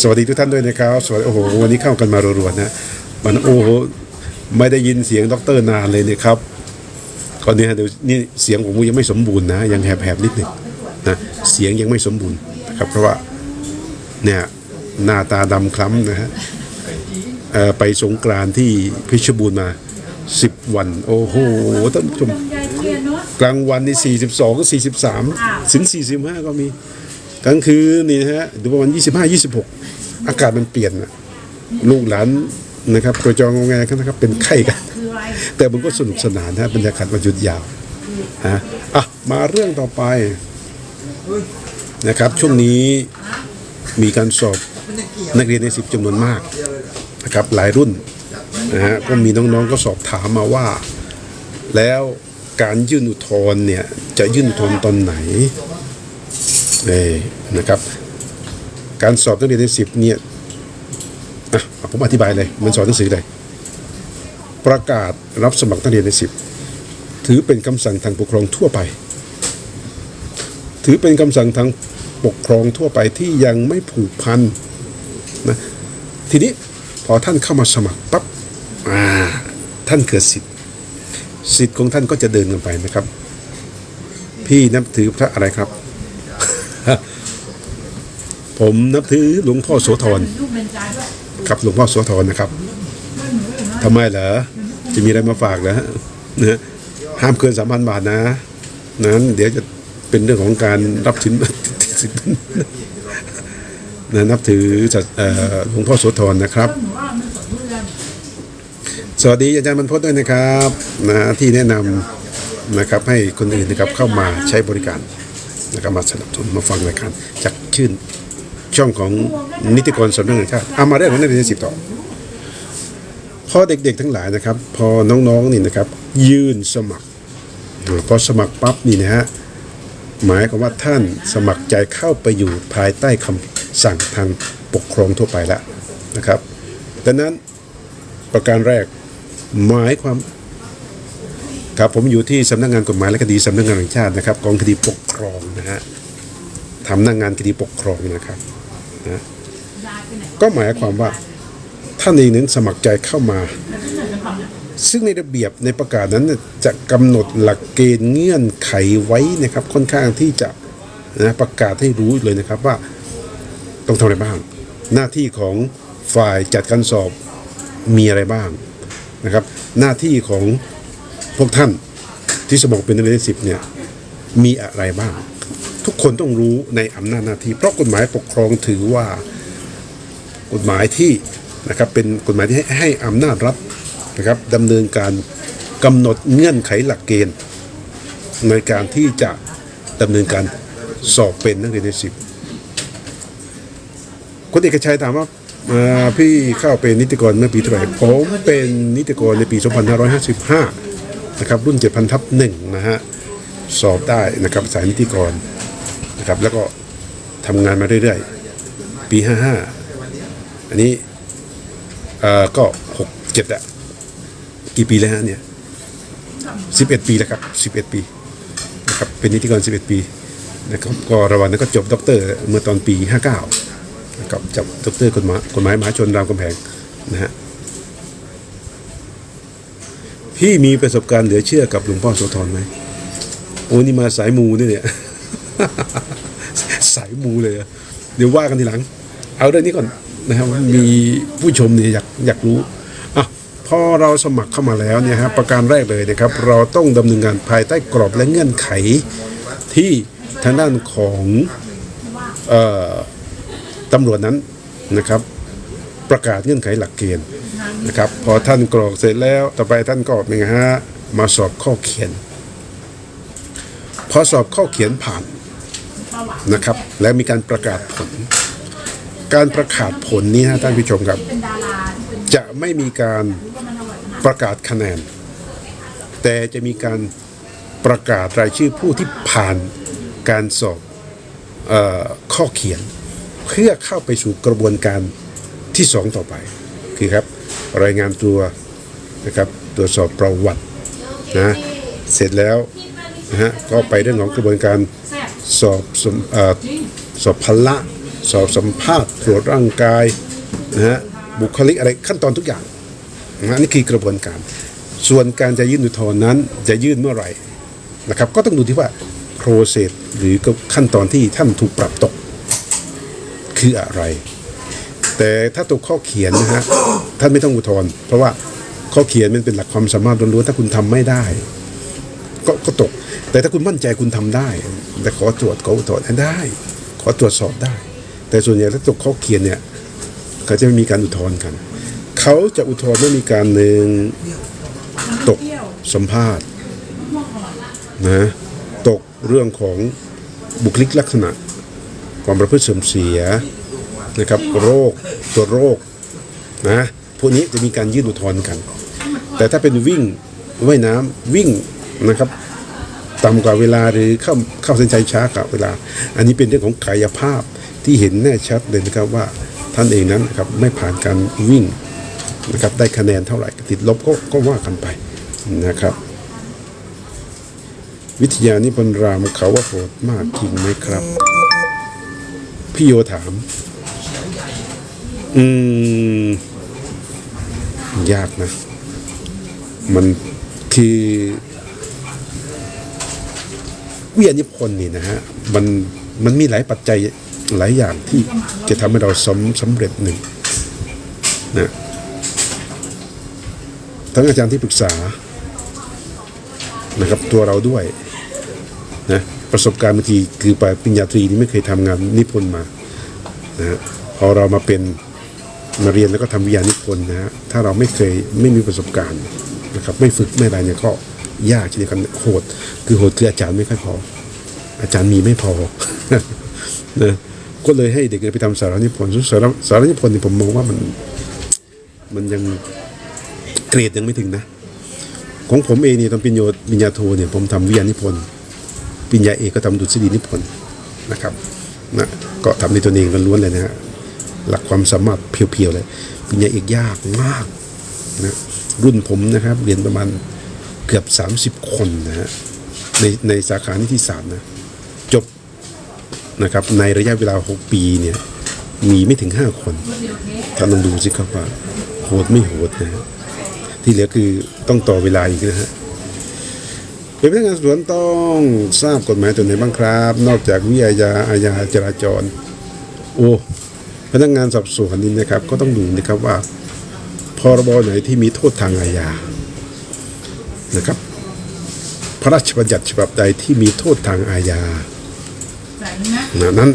สวัสดีทุกท่านด้วยนะครับ สวัสดีโอ้โหวันนี้เข้ากันมารัวๆนะ มันโอ้โหไม่ได้ยินเสียงด็อกเตอร์นานเลยนะครับก่อนนี้เดี๋ยวนี่เสียงผมยังไม่สมบูรณ์นะ ยังแหบๆนิดหนึ่งนะเสียงยังไม่สมบูรณ์นะครับเพราะว่าเนี่ยหน้าตาดำคล้ำนะฮะเอ่อไปสงกรานต์ที่เพชรบูรณ์มา 10 วัน โอ้โหท่านผู้ชมกลางวันนี่ 42 43 ถึง 45 ก็มี กลางคืนนี่นะฮะดูประมาณ25 26อากาศมันเปลี่ยนนะลูกหลานนะครับกระจองงแงกันนะครับเป็นไข้กัน แต่มันก็สนุกสนานนะบรรยากาศวันหยุดยาวฮะอะมาเรื่องต่อไปนะครับช่วงนี้มีการสอบนักเรียนในสิบจำนวนมากนะครับหลายรุ่นนะฮะก็มีน้องๆก็สอบถามมาว่า แล้วการยื่นอุทธรณ์เนี่ยจะยื่นอุทธรณ์ตอนไหน นะครับการสอบนักเรียนในสิบเนี่ยอะผมอธิบายเลยมันสอนหนังสือเลยประกาศรับสมัครนักเรียนในสิบถือเป็นคำสั่งทางปกครองทั่วไป ถือเป็นคำสั่งทางปกครองทั่วไปที่ยังไม่ผูกพันนะทีนี้พอท่านเข้ามาสมัครปั๊บอ่าท่านเกิดสิทธิ์ สิทธิ์ของท่านก็จะเดินกันไปนะครับ พี่นับถือพระอะไรครับ ผมนับถือหลวงพ่อโสธรครับหลวงพ่อโสธรนะครับทำไมเหรอจะมีอะไรมาฝากเหรอฮะนะฮะห้ามเกินสามพันบาทนะนั้นเดี๋ยวจะเป็นเรื่องของการรับสินสินนะนับถือหลวงพ่อโสธรนะครับสดทุเรียนสวัสดีอาจารย์บรรพตด้วยนะครับนะที่แนะนำนะครับให้คนอื่นนะครับเข้ามาใช้บริการ นะครับมาสนับสนุนมาฟังรายการจากชื่นช่องของนิติกรสำนักงานชาติเอามาเรื่องของนักเรียนสิบต่อพอเด็กๆทั้งหลายนะครับ พอน้องๆนี่นะครับ ยื่นสมัครพอสมัครปั๊บนี่นะฮะหมายความว่าท่านสมัครใจเข้าไปอยู่ภายใต้คำสั่งทางปกครองทั่วไปแล้วนะครับดังนั้นประการแรกหมายความ ครับผมอยู่ที่สำนักงานกฎหมายและคดีสำนักงานแห่งชาตินะครับกองคดีปกครองนะฮะทำหน้างงานคดีปกครองนะครับนะก็หมายความว่าท่านเองนั้นสมัครใจเข้ามา ซึ่งในระเบียบในประกาศนั้นจะกำหนดหลักเกณฑ์เงื่อนไขไว้นะครับ ค่อนข้างที่จะนะประกาศให้รู้เลยนะครับว่าต้องทำอะไรบ้าง หน้าที่ของฝ่ายจัดการสอบมีอะไรบ้างนะครับ หน้าที่ของ พวกท่านที่สมัครเป็นนักเรียนสิบเนี่ยมีอะไรบ้าง ทุกคนต้องรู้ในอำนาจหน้าที่ เพราะกฎหมายปกครองถือว่ากฎหมายที่นะครับเป็นกฎหมายที่ให้ให้อำนาจรัฐนะครับดำเนินการกำหนดเงื่อนไขหลักเกณฑ์ ในการที่จะดำเนินการสอบเป็นนักเรียนในสิบคุณเอกชัยถามว่าอ่าพี่เข้าเป็นนิติกรเมื่อปีเท่าไหร่ผมเป็นนิติกรในปี 2555 นะครับรุ่น 7,000ทับหนึ่งนะฮะสอบได้นะครับสายนิติกรนะครับแล้วก็ทำงานมาเรื่อยๆ ปี 55 อันนี้เอ่อก็หกเจ็ดอะกี่ปีแล้วฮะเนี่ยสิบเอ็ดปีแล้วครับสิบเอ็ดปีนะครับเป็นนิติกรสิบเอ็ดปีนะครับก็ระหว่างนั้นก็จบด็อกเตอร์เมื่อตอนปีห้าเก้านะครับจบด็อกเตอร์กฎหมายกฎหมายมหาชนรามคำแหงนะฮะ พี่มีประสบการณ์เหลือเชื่อกับหลวงพ่อโสธรไหมโอ้นี่มาสายมูเนี่ยเนี่ยสายมูเลย เดี๋ยวว่ากันทีหลัง เอาเรื่องนี้ก่อนนะครับมีผู้ชมเนี่ยอยากอยากรู้อะพอเราสมัครเข้ามาแล้วเนี่ยฮะประการแรกเลยนะครับ เราต้องดำเนินงานภายใต้กรอบและเงื่อนไขที่ทางด้านของออตำรวจนั้นนะครับ ประกาศเงื่อนไขหลักเกณฑ์นะครับพอท่านกรอกเสร็จแล้วต่อไปท่านก็เป็นไงฮะมาสอบข้อเขียน พอสอบข้อเขียนผ่านนะครับ แล้วมีการประกาศผล การประกาศผลนี้ฮะท่านผู้ชมครับ จะไม่มีการประกาศคะแนน แต่จะมีการประกาศรายชื่อผู้ที่ผ่านการสอบออข้อเขียน เพื่อเข้าไปสู่กระบวนการ ที่สองต่อไป คือครับรายงานตัวนะครับตรวจสอบประวัตินะเสร็จแล้วนะฮะก็ไปเรื่องของกระบวนการสอบสมอสอบพละ สอบสัมภาษณ์ตรวจร่างกายนะฮะบุคลิกอะไรขั้นตอนทุกอย่างนะฮะนี่คือกระบวนการ ส่วนการจะยื่นอุทธรณ์นั้นจะยื่นเมื่อไหร่นะครับก็ต้องดูที่ว่าโปรเซสหรือขั้นตอนที่ท่านถูกปรับตก คืออะไร แต่ถ้าตกข้อเขียนนะฮะท่านไม่ต้องอุทธรณ์เพราะว่าข้อเขียนมันเป็นหลักความสามารถล้วนๆถ้าคุณทำไม่ได้ ก็ก็ตก แต่ถ้าคุณมั่นใจคุณทำได้ แต่ขอตรวจขออุทธรณ์ได้ ขอตรวจสอบได้ แต่ส่วนใหญ่ถ้าตกข้อเขียนเนี่ยเขาจะไม่มีการอุทธรณ์กัน เขาจะอุทธรณ์เมื่อมีการหนึ่งตกสัมภาษณ์นะตกเรื่องของบุคลิกลักษณะ ความประพฤติเสื่อมเสีย นะครับโรคตัวโรคนะพวกนี้จะมีการยื่นอุทธรณ์กัน แต่ถ้าเป็นวิ่งว่ายน้ำวิ่งนะครับต่ำกว่าเวลาหรือเข้าเข้าเส้นชัยช้ากว่าเวลา อันนี้เป็นเรื่องของกายภาพที่เห็นแน่ชัดเลยนะครับว่าท่านเองนั้นนะครับไม่ผ่านการวิ่งนะครับได้คะแนนเท่าไหร่ติดลบก็ก็ว่ากันไปนะครับ วิทยานิพนธ์รามเขาว่าโหดมากจริงไหมครับ พี่โยถาม อืม ยากนะ มันคือวิทยานิพนธ์นี่นะฮะ มันมันมีหลายปัจจัยหลายอย่างที่จะทำให้เราสำสำเร็จหนึ่งนะทั้งอาจารย์ที่ปรึกษานะครับตัวเราด้วยนะประสบการณ์บางทีคือไปปริญญาตรีนี่ไม่เคยทำงานนิพนธ์มานะฮะพอเรามาเป็น มาเรียนแล้วก็ทำวิทยานิพนธ์นะฮะถ้าเราไม่เคยไม่มีประสบการณ์นะครับไม่ฝึกไม่อะไรเนี่ยก็ยากเช่นเดียวกันโหด คือโหดคืออาจารย์ไม่ค่อยพอ อาจารย์มีไม่พอนะก็เลยให้เด็กไปทำสารนิพนธ์ซึ่งสารสารนิพนธ์นี่ผมมองว่ามันมันยังเกรดยังไม่ถึงนะ ของผมเองเนี่ยตอนปิญญาปริญญาโทเนี่ยผมทำวิทยานิพนธ์ปิญญาเอกก็ทำดุษฎีนิพนธ์นะครับนะก็ทำในตัวเองกันล้วนเลยนะฮะ หลักความสามารถเพียวๆเลยปริญญาเอกยากมากนะรุ่นผมนะครับ เรียนประมาณเกือบ 30 คนนะฮะในในสาขานิติศาสตร์นะ จบนะครับในระยะเวลา 6 ปีเนี่ย มีไม่ถึง 5 คนท่านลองดูสิครับว่าโหดไม่โหดนะฮะที่เหลือคือต้องต่อเวลาอีกนะฮะเป็นพนักงานสวนต้องทราบกฎหมายตัวไหนบ้างครับ นอกจากวิอาญาอาญาจราจร โอ้ พนักงานสอบสวนนี่นะครับก็ต้องดูนะครับว่าพรบไหนที่มีโทษทางอาญานะครับ พระราชบัญญัติฉบับใดที่มีโทษทางอาญาใส่นะนะนั้น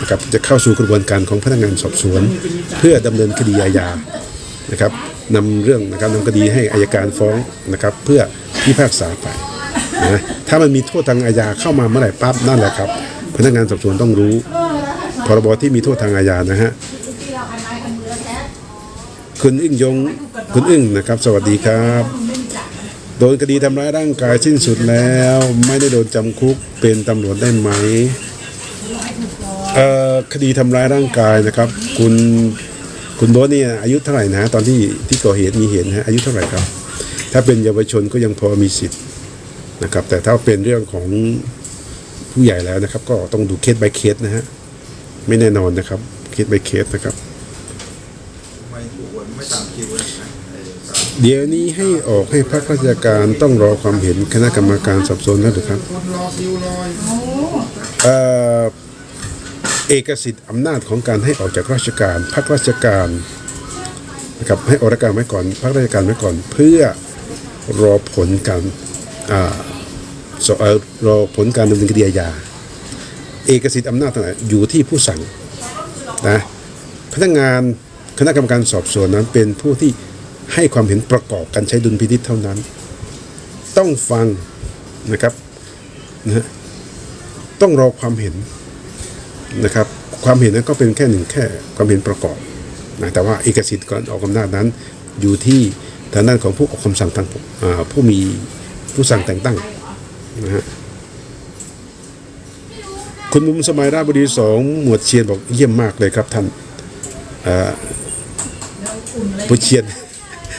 นะครับจะเข้าสู่กระบวนการของพนักงานสอบสวน เพื่อดำเนินคดีอาญานะครับนำเรื่องนะครับนำคดีให้อายการฟ้องนะครับ เพื่อพิพากษาไปนะถ้ามันมีโทษทางอาญาเข้ามาเมื่อไหร่ปั๊บนั่นแหละครับ พนักงานสอบสวนต้องรู้ พรบที่มีโทษทางอาญานะฮะคุณอึ้งยงคุณอึ้งนะครับ สวัสดีครับ โดนคดีทำร้ายร่างกายสิ้นสุดแล้ว ไม่ได้โดนจำคุกเป็นตำรวจได้ไหมเอ่อคดีทำร้ายร่างกายนะครับ คุณคุณโบทเนี่ยอายุเท่าไหร่นะตอนที่ที่ก่อเหตุมีเหตุนะฮะอายุเท่าไหร่ครับ ถ้าเป็นเยาวชนก็ยังพอมีสิทธิ์นะครับ แต่ถ้าเป็นเรื่องของผู้ใหญ่แล้วนะครับ ก็ต้องดูเคส by เคสนะฮะ ไม่แน่นอนนะครับเคส by เคสนะครับ ไม่ถูกวันไม่ตามคิวเลยนะไอ้สามเดี๋ยวนี้ให้ออกให้พรรคราชการต้องรอความเห็นคณะกรรมการสอบสวนแล้วหรือครับคนรอคิวรอยเอ่อเอกสิทธิ์อำนาจของการให้ออกจากราชการ พักราชการนะครับให้ออกราชการไว้ก่อน พักราชการไว้ก่อน เพื่อรอผลการอ่าสเอ่อรอผลการดำเนินคดีอาญา เอกสิทธิ์อำนาจต่างๆอยู่ที่ผู้สั่งนะพนักงานคณะกรรมการสอบสวนนั้นเป็นผู้ที่ให้ความเห็นประกอบการใช้ดุลพินิษเท่านั้น ต้องฟังนะครับนะฮะต้องรอความเห็นนะครับ ความเห็นนั้นก็เป็นแค่หนึ่งแค่ความเห็นประกอบนะแต่ว่าเอกสิทธิ์ก่อนออกอำนาจนั้น อยู่ที่ทางด้านของผู้ออกคำสั่งทางผู้มีผู้สั่งแต่งตั้งนะฮะ คุณมุมสมัยราชบุรีสองหมวดเชียนบอกเยี่ยมมากเลยครับท่านผู้เชียน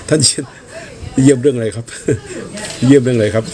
ท่านเชียนเยี่ยมเรื่องอะไรครับ เยี่ยมเรื่องอะไรครับ